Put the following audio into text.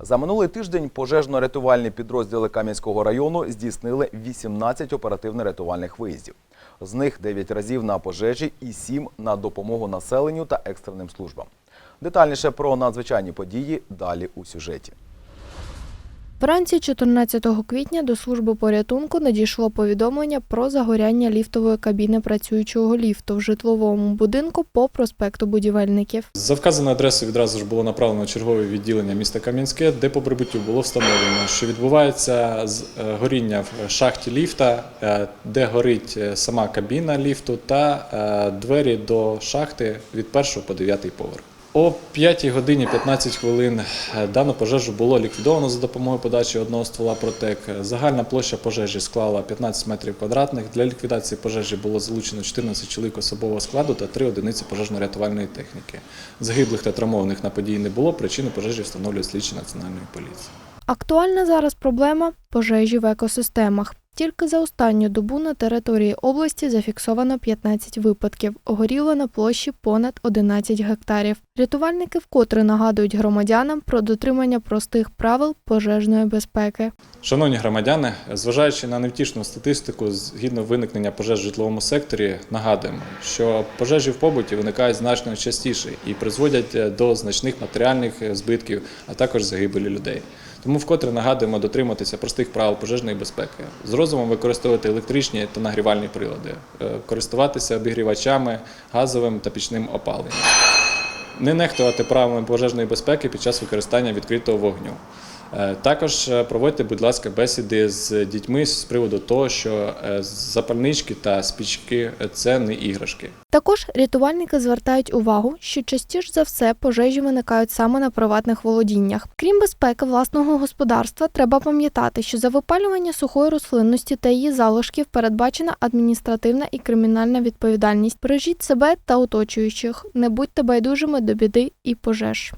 За минулий тиждень пожежно-рятувальні підрозділи Кам'янського району здійснили 18 оперативно-рятувальних виїздів. З них 9 разів на пожежі і 7 на допомогу населенню та екстреним службам. Детальніше про надзвичайні події далі у сюжеті. Вранці 14 квітня до служби порятунку надійшло повідомлення про загоряння ліфтової кабіни працюючого ліфту в житловому будинку по проспекту будівельників. За вказаною адресою відразу ж було направлено чергове відділення міста Кам'янське, де по прибуттю було встановлено, що відбувається е, горіння в шахті ліфта, е, де горить е, сама кабіна ліфту та двері до шахти від першого по дев'ятий поверх. О 5 годині 15 хвилин е, дану пожежу було ліквідовано за допомогою подачі одного ствола протек. Загальна площа пожежі склала 15 метрів квадратних. Для ліквідації пожежі було залучено 14 чоловік особового складу та 3 одиниці пожежно-рятувальної техніки. Загиблих та травмованих на події не було. Причину пожежі встановлюють слідчі національної поліції. Актуальна зараз проблема пожежі в екосистемах. Тільки за останню добу на території області зафіксовано 15 випадків. Горіло на площі понад 11 гектарів. Рятувальники вкотре нагадують громадянам про дотримання простих правил пожежної безпеки. Шановні громадяни, зважаючи на невтішну статистику згідно виникнення пожеж в житловому секторі, нагадуємо, що пожежі в побуті виникають значно частіше і призводять е, до значних матеріальних е, збитків, а також загибелі людей. Тому вкотре нагадуємо дотриматися простих правил пожежної безпеки, з розумом використовувати електричні та нагрівальні прилади, е, користуватися обігрівачами, газовим та пічним опаленням. Не нехтувати правилами пожежної безпеки під час використання відкритого вогню. Е, Також е, проводьте, будь ласка, бесіди з дітьми з приводу того, що запальнички та спічки це не іграшки. Також рятувальники звертають увагу, що частіше за все пожежі виникають саме на приватних володіннях. Крім безпеки власного господарства, треба пам'ятати, що за випалювання сухої рослинності та її залишків передбачена адміністративна і кримінальна відповідальність. Бережіть себе та оточуючих, не будьте байдужими до біди і пожеж.